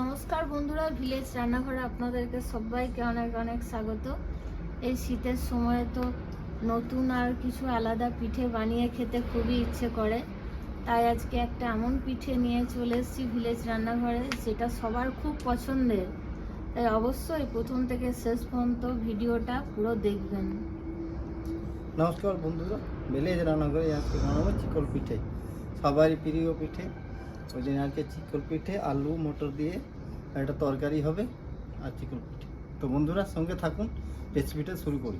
নমস্কার বন্ধুরা ভিলেজ রান্নাঘরে আপনাদেরকে সবাইকে অনেক অনেক স্বাগত। এই শীতের সময়ে তো নতুন আর কিছু আলাদা পিঠে বানিয়ে খেতে খুবই ইচ্ছে করে। তাই আজকে একটা এমন পিঠে নিয়ে চলে এসেছি ভিলেজ রান্নাঘরে, যেটা সবার খুব পছন্দের। তাই অবশ্যই প্রথম থেকে শেষ পর্যন্ত ভিডিওটা পুরো দেখবেন। নমস্কার বন্ধুরা ভিলেজ রান্নাঘরে আজকে বানাবো চিকল পিঠে, সবারই প্রিয় পিঠে। ওই জন্য আজকে চিকল পিঠে, আলু, মটর দিয়ে একটা তরকারি হবে আর চিকল পিঠে। তো বন্ধুরা, সঙ্গে থাকুন রেসিপিটা শুরু করি।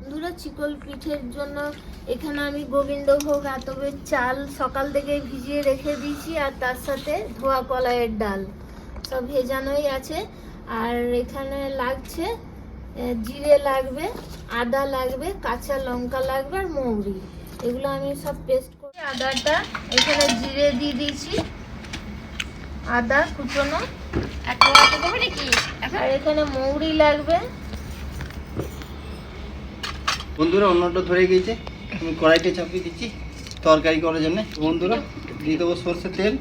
বন্ধুরা, চিকল পিঠের জন্য এখানে আমি গোবিন্দভোগ আতবের চাল সকাল থেকে ভিজিয়ে রেখে দিয়েছি আর তার সাথে ধোয়া কলাইয়ের ডাল। সব ভেজানোই আছে। আর এখানে লাগছে জিরে লাগবে, আদা লাগবে, কাঁচা লঙ্কা লাগবে আর মৌরি। এগুলো আমি সব পেস্ট করে আদাটা এখানে জিরে দিয়ে দিয়েছি। আদা কুচনো। আর এখানে মৌরি লাগবে। বন্ধুরা অন্যটা ধরে গিয়েছে। আমি কড়াইতে চাপিয়ে দিচ্ছি তরকারি করার জন্য। বন্ধুরা দিয়ে দেবো সর্ষের তেল।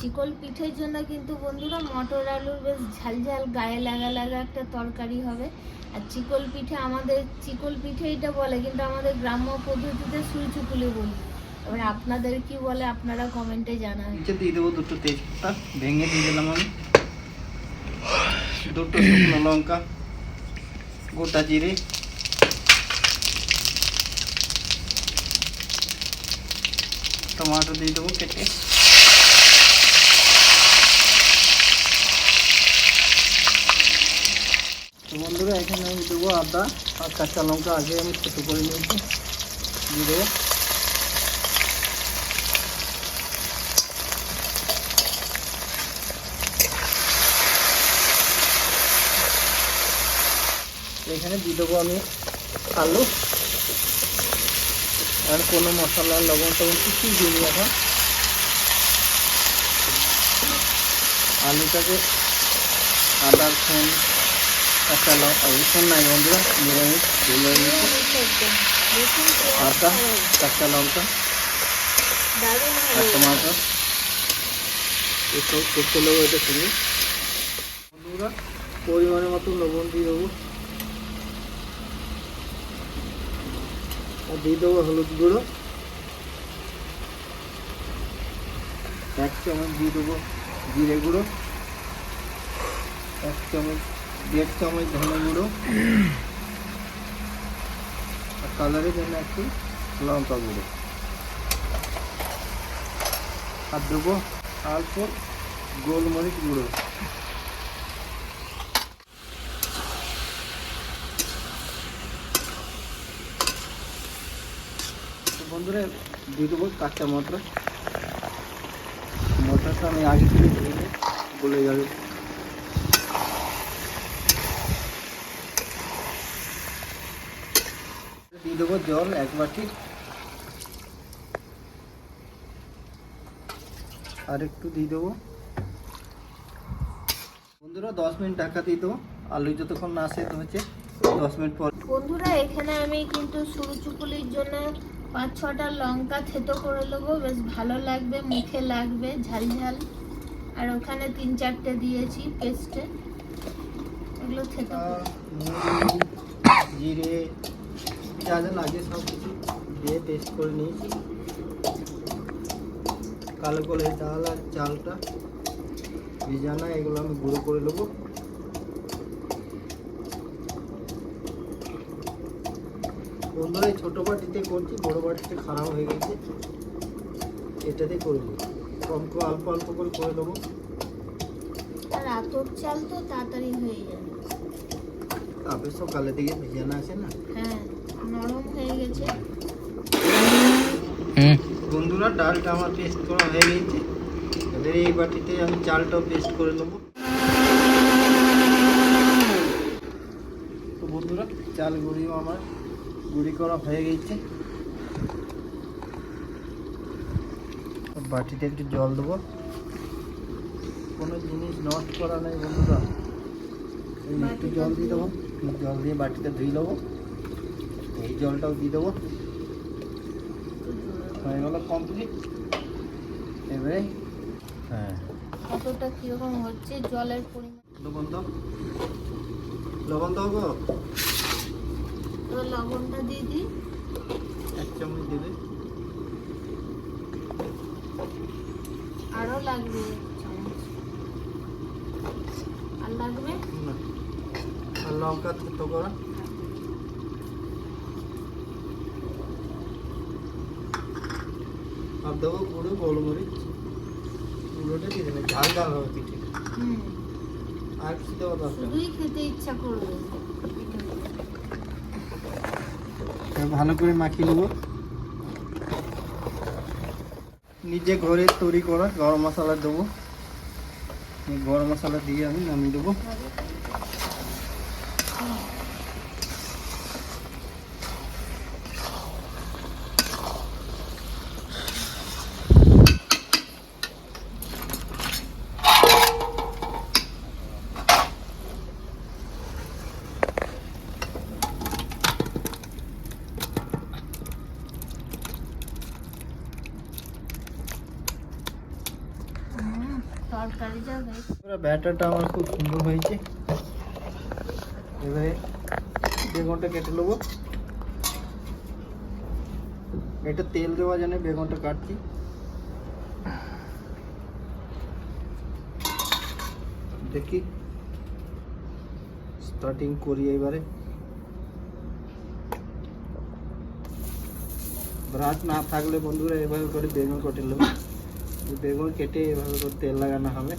চিকল পিঠের জন্য কিন্তু বন্ধুরা মটর আলুর বেশ ঝাল ঝাল গায়ে লাগা লাগা একটা তরকারি হবে। আর চিকল পিঠে আমাদের চিকল পিঠে এটা বলে কিন্তু আমাদের গ্রাম্য পদ্ধতিতে সুইচুকুলি বলি। এবার আপনাদের কি বলে, আপনারা কমেন্টে জানান। নিচে দিয়ে দেবো দুটো তেজপাতা, ভেঙে দিয়ে দিলাম আমি। দুটো শুকনো লঙ্কা, গোটা জিরে। টমাটো দিয়ে দেবো কেটে। তো বন্ধুরা, এখানে আমি দেবো আদা আর কাঁচা লঙ্কা, আগে আমি ছোটো করে নিয়েছি। দিয়ে এখানে দিয়ে দেবো আমি আলু। আর কোনো মশলা, লবণ, টবণ, কিছুই দিইনি এখন আলুটাকে আদা খুন কাঁচা লঙ্কা রসুন নাই বন্ধুরা, নিরামিষ নিয়েছি আদা, কাঁচা লঙ্কা টমাটো। এসব করতে নেব এটা সঙ্গে বন্ধুরা, পরিমাণের মতো লবণ দিয়ে দেবো। আর দিয়ে দেবো হলুদ গুঁড়ো। এক চামচ দিয়ে দেবো জিরে গুঁড়ো। এক চামচ, দেড় চামচ ধনে গুঁড়ো। আর কালারের জন্য একটু লঙ্কা গুঁড়ো। আর দেবো অল্প গোলমরিচ গুঁড়ো। বন্ধুরা দিয়ে দেবো কাঁচা মটর। মটরটা আমি আগে থেকে নিই, গলে যাবে। দিয়ে দেবো জল এক বাটি। আর একটু দিয়ে দেবো। বন্ধুরা দশ মিনিট ঢাকা দিয়ে দেবো। আলু যতক্ষণ না সেদ্ধ হচ্ছে দশ মিনিট পর বন্ধুরা এখানে আমি কিন্তু সুরুচুকুলির জন্য পাঁচ ছটা লঙ্কা থেতো করে নেব। বেশ ভালো লাগবে মুখে লাগবে ঝাল ঝাল। আর ওখানে তিন চারটে দিয়েছি পেস্টে। এগুলো থেতো জিরে যা যা লাগে সব কিছু দিয়ে পেস্ট করে নিয়েছি কালো কলের ডাল আর চালটা ভিজানা এগুলো আমি গুঁড়ো করে নেব। বন্ধুরা এই ছোটো বাটিতে করছি বড় বাটিতে খারাপ হয়ে গেছে। এটাতে করে নিই। কম করে অল্প অল্প করে করে দেবো আর আতর চাল তো তাড়াতাড়ি হয়ে যাবে তারপরে সকালের দিকে ভিজানা আছে না? হ্যাঁ নরম হয়ে গেছে। বন্ধুরা ডালটা আমার পেস্ট করা হয়ে গেছে। এবার এই বাটিতে আমি চালটাও পেস্ট করে নেব। তো বন্ধুরা চাল গুঁড়িও আমার গুঁড়ি করা হয়ে গেছে। বাটিতে একটু জল দেবো। কোনো জিনিস নষ্ট করা নেই বন্ধুরা। একটু জল দিয়ে দেবো। জল দিয়ে বাটিতে ধুই দেবো। এই জলটাও দিয়ে দেবো। হয়ে গেল কমপ্লিট এবারে হ্যাঁ। কতটা কীরকম হচ্ছে জলের পরিমাণ? লবণ দাও। লবণ দাও গো। এবার লবণটা দিয়ে দিই। এক চামচ দেবে আরও লাগবে আর লাগবে? না। আর লঙ্কা থেতো করা। আর দেবো গুঁড়ো গোলমরিচ। গুঁড়োটা দিয়ে দেবে ঝাল ঝাল হবে পিঠে আর কিছু দেওয়া দরকার খেতে ইচ্ছা করবে। ভালো করে মাখিয়ে নেব। নিজে ঘরে তৈরি করা গরম মশলা দেবো। গরম মশলা দিয়ে আমি নামিয়ে দেবো। পুরো ব্যাটারটা আমার খুব সুন্দর হয়েছে। এবারে বেগুনটা কেটে নেব। এটা তেল দেওয়া জানে বেগুনটা কাটছি। দেখি। স্টার্টিং করি এবারে। ব্রাশ না থাকলে বন্ধুরা এভাবে করে বেগুন কেটে নেব। বেগুন কেটে এভাবে করে তেল লাগানো হবে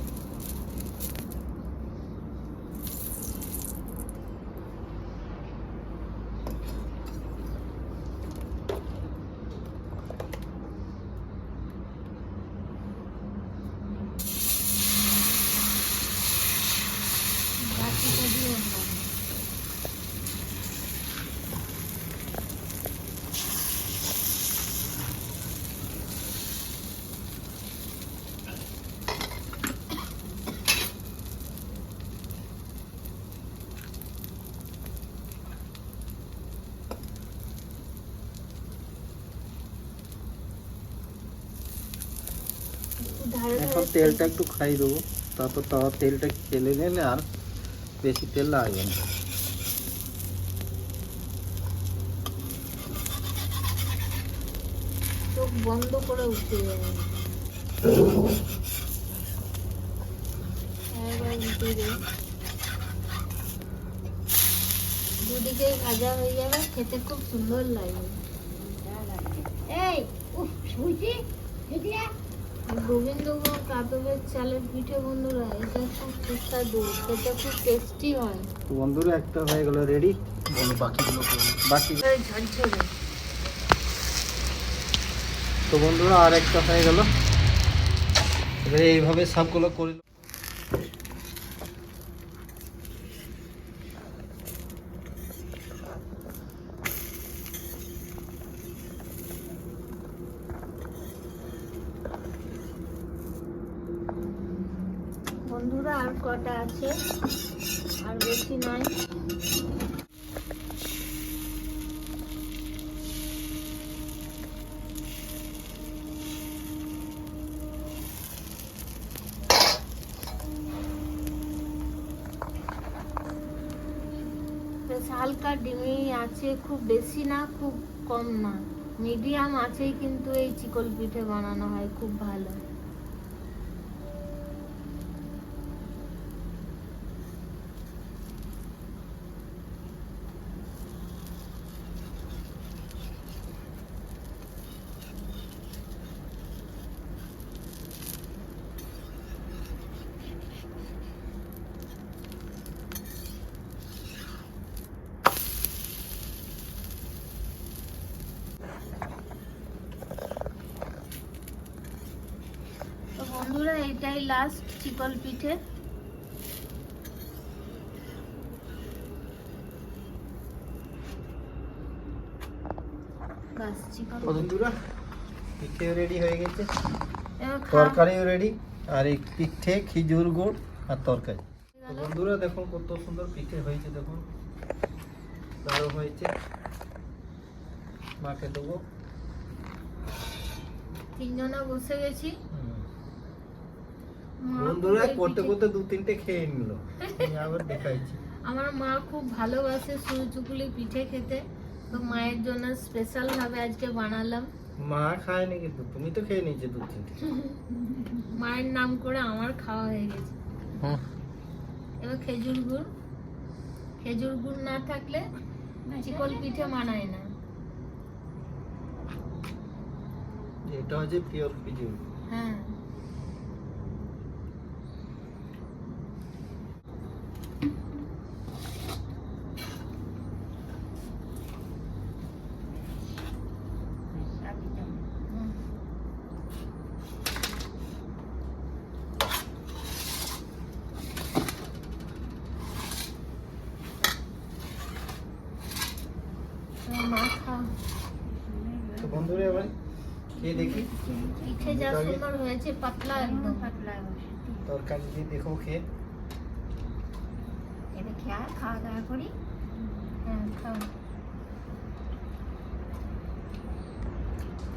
বাকিটা দিয়ে দিলাম। একটু ধারে এখন ধারে তেলটা একটু খাই দেবো। তারপর তাওয়ার তেলটা খেলে নিলে আর বেশি তেল লাগবে না। বন্ধ করে উঠে দুদিকে ভাজা হয়ে যাবে খেতে খুব সুন্দর লাগবে এই উফ শুইছি গোবিন্দভোগ কাতবের চালের পিঠে বন্ধুরা এটা খুব সুস্বাদু এটা খুব টেস্টি হয়। তো বন্ধুরা একটা হয়ে গেল রেডি বলো বাকিগুলো বাকি ঝরঝরে। তো বন্ধুরা আর একটা হয়ে গেল। এবারে এইভাবে সবগুলো করে নেব। বন্ধুরা আর কটা আছে আর বেশি নয় হালকা ডিমি আছে, খুব বেশি না, খুব কম না। মিডিয়াম আছেই, কিন্তু এই চিকল পিঠে বানানো হয়, খুব ভালো। বন্ধুরা এটাই লাস্ট চিকল পিঠে। বন্ধুরা পিঠেও রেডি হয়ে গেছে। তরকারিও রেডি আর এই পিঠে খিজুর গুড় আর তরকারি। বন্ধুরা দেখুন কত সুন্দর পিঠে হয়েছে দেখুন। দারুণ হয়েছে। মাকে দেবো। তিনজনে বসে গেছি। বন্ধুরা করতে করতে দু তিনটে খেয়ে নিল। আবার দেখাইছি আমার মা খুব ভালোবাসে সুইচুকুলি পিঠে খেতে। তো মায়ের জন্য স্পেশাল ভাবে আজকে বানালাম। মা খায়নি কিন্তু তুমি তো খেয়ে নিয়েছো দু তিনটে। মায়ের নাম করে আমার খাওয়া হয়ে গেছে। এবার খেজুর গুড়। খেজুর গুড় না থাকলে চিকল পিঠে মানায় না। এটা হচ্ছে পিওর পিজিউ হ্যাঁ হুম। তোমার মা খাও তো বন্ধুরা খেয়ে দেখি। পিঠে যা সুন্দর হয়েছে পাতলা একদম। তরকারি দিয়ে দেখো খেয়ে এবার খেয়ে খাওয়া দাওয়া করি। হ্যাঁ খাও।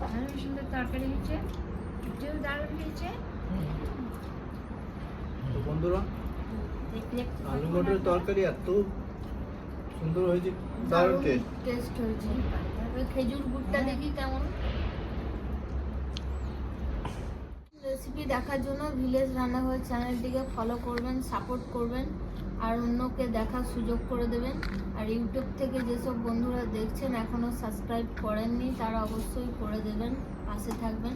দারুণ সুন্দর তরকারি হয়েছে। পিঠেও দারুণ হয়েছে। তো বন্ধুরা আলু মটরের তরকারি এত সুন্দর হয়েছে দারুণ টেস্ট টেস্ট হয়েছে। খেজুর গুড়টা দেখি কেমন। রেসিপি দেখার জন্য ভিলেজ রান্নাঘর চ্যানেলটিকে ফলো করবেন সাপোর্ট করবেন আর অন্যকে দেখার সুযোগ করে দেবেন। আর ইউটিউব থেকে যেসব বন্ধুরা দেখছেন এখনও সাবস্ক্রাইব করেননি তারা অবশ্যই করে দেবেন পাশে থাকবেন।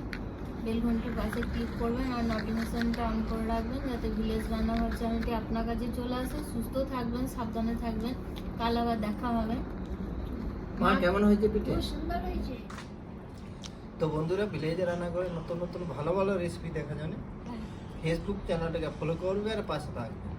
বেল ঘন্টির পাশে ক্লিক করবেন আর নোটিফিকেশনটা অন করে রাখবেন যাতে ভিলেজ রান্নাঘর চ্যানেলটি আপনার কাছে চলে আসে। সুস্থ থাকবেন সাবধানে থাকবেন। কাল আবার দেখা হবে। মা কেমন হয়েছে পিঠে? সুন্দর হয়েছে। তো বন্ধুরা ভিলেজে রান্না করে নতুন নতুন ভালো ভালো রেসিপি দেখা জানে। ফেসবুক চ্যানেলটাকে ফলো করবে আর পাশে থাকবে।